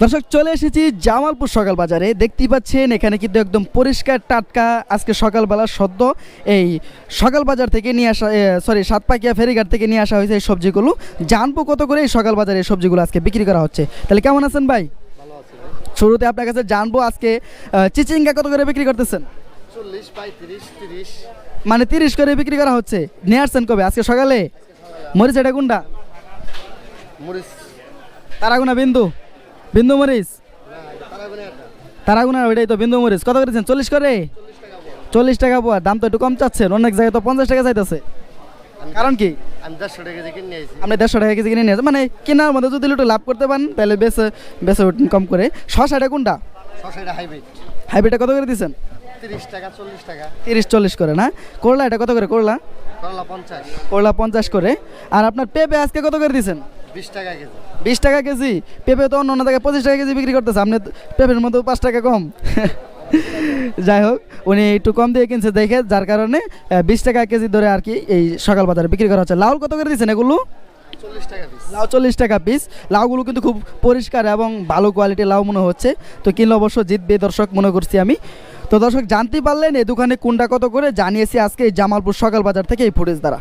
দর্শক চলে এসেছি জামালপুর সকাল বাজারে। দেখতেই পাচ্ছেন এখানে কিন্তু একদম পরিষ্কার টাটকা আজকে সকালবেলা সদ্য এই সকাল বাজার থেকে নিয়ে আসা সরি সাতপাকিয়া ফেরিঘাট থেকে নিয়ে আসা হয়েছে এই সবজিগুলো। জানব কত করে এই সকাল বাজারে এই সবজিগুলো আজকে বিক্রি করা হচ্ছে। তাহলে কেমন আছেন ভাই? শুরুতে আপনার কাছে জানব আজকে চিচিঙ্গা কত করে বিক্রি করতেছেন? মানে তিরিশ করে বিক্রি করা হচ্ছে। নিয়ে আসছেন কবে? আজকে সকালে? মরিচ এটা কোনটা? মরিচ। তারাগুনা বিন্দু। বিন্দু মরিচ? তারাগুনা ওইটাই তো বিন্দু মরিচ। কত করেছেন চল্লিশ করে? চল্লিশ টাকা পোয়া। দাম তো একটু কম চাচ্ছেন। অনেক জায়গায় তো পঞ্চাশ টাকা চাইতেছে। কারণ কি? আপনি দেড়শো টাকা কেজি কিনে নিয়ে আসেন। মানে কেনার মধ্যে যদি একটু লাভ করতে পারেন তাহলে বেশি বেশি কম করে। শশাটা কোনটা? হাইব্রিড। হাইব্রিডটা কত করে দিচ্ছেন? তিরিশ টাকা চল্লিশ টাকা। তিরিশ চল্লিশ করে না? করলা এটা কত করে? করলা? করলা পঞ্চাশ। করলা পঞ্চাশ করে। আর আপনার পেঁপে আজকে কত করে দিচ্ছেন? বিশ টাকা কেজি। বিশ টাকা কেজি? পেঁপে তো অন্য অন্য জায়গায় পঁচিশ টাকা কেজি বিক্রি করতেছে। আপনি পেঁপের মতো পাঁচ টাকা কম। যাই হোক উনি একটু কম দিয়ে কিনছে দেখে যার কারণে বিশ টাকা কেজি ধরে আর কি এই সকাল বাজারে বিক্রি করা হচ্ছে। লাউল কত করে দিচ্ছেন এগুলো চল্লিশ টাকা পিস লাউ চল্লিশ টাকা পিস লাউগুলো কিন্তু খুব পরিষ্কার এবং ভালো কোয়ালিটির লাউ মনে হচ্ছে। তো কিনলে অবশ্য জিতবে দর্শক মনে করছি আমি। তো দর্শক জানতে পারলেন এই দোকানে কোনটা কত করে? জানিয়েছি আজকে এই জামালপুর সকাল বাজার থেকে এই ফুটেজ দ্বারা।